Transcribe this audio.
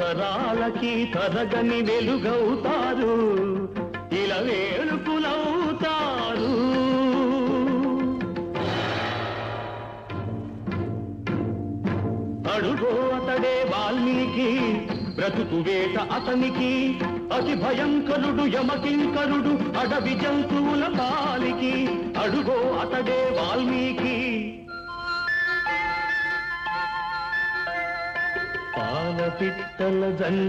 తరతరాలకి తరగని వెలుగవుతారు. ఇలా వేడుకులవుతారు అడుగో అతడే వాల్మీకి బ్రతుకు వేట అతనికి అతి భయంకరుడు యమకింకరుడు అడవి జంతువుల పాలికి అడుగో అతడే వాల్మీకి పాల పిట్టల జంట